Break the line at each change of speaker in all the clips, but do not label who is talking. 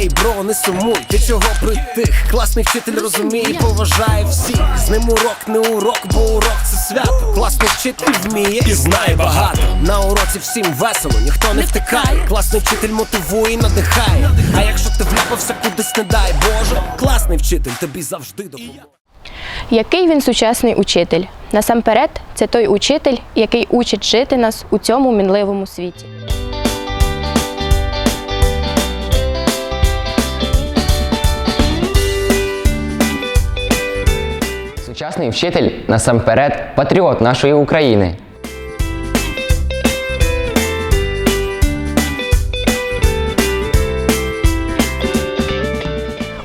Ей, бро, не сумуй, ти чого притих? Класний вчитель розуміє, і поважає всіх. З ним урок не урок, бо урок це свято. Класний вчитель вміє і знає багато. На уроці всім весело, ніхто не втикає. Класний вчитель мотивує і надихає. А якщо ти вляпався кудись, не дай Боже, класний вчитель тобі завжди допоможе.
Який він сучасний учитель? Насамперед, це той учитель, який учить жити нас у цьому мінливому світі.
Сучасний вчитель насамперед патріот нашої України.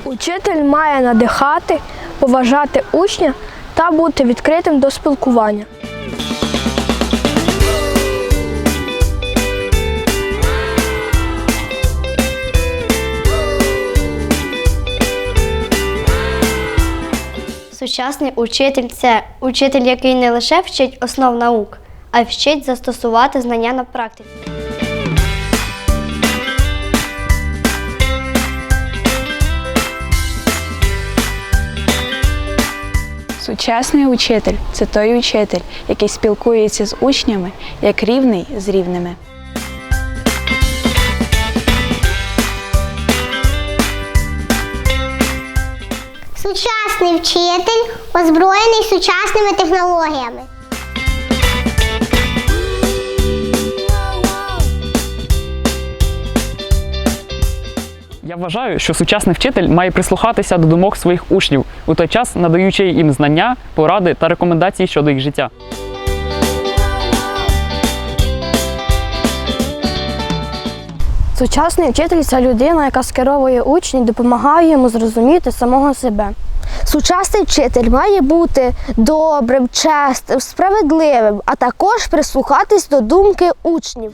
Учитель має надихати, поважати учня та бути відкритим до спілкування.
Сучасний учитель це учитель, який не лише вчить основ наук, а й вчить застосувати знання на практиці.
Сучасний учитель це той учитель, який спілкується з учнями як рівний з рівними.
Сучасний вчитель озброєний сучасними технологіями.
Я вважаю, що сучасний вчитель має прислухатися до думок своїх учнів, у той час надаючи їм знання, поради та рекомендації щодо їх життя.
Сучасний вчитель це людина, яка скеровує учні, допомагає йому зрозуміти самого себе. Сучасний вчитель має бути добрим, чесним, справедливим, а також прислухатись до думки учнів.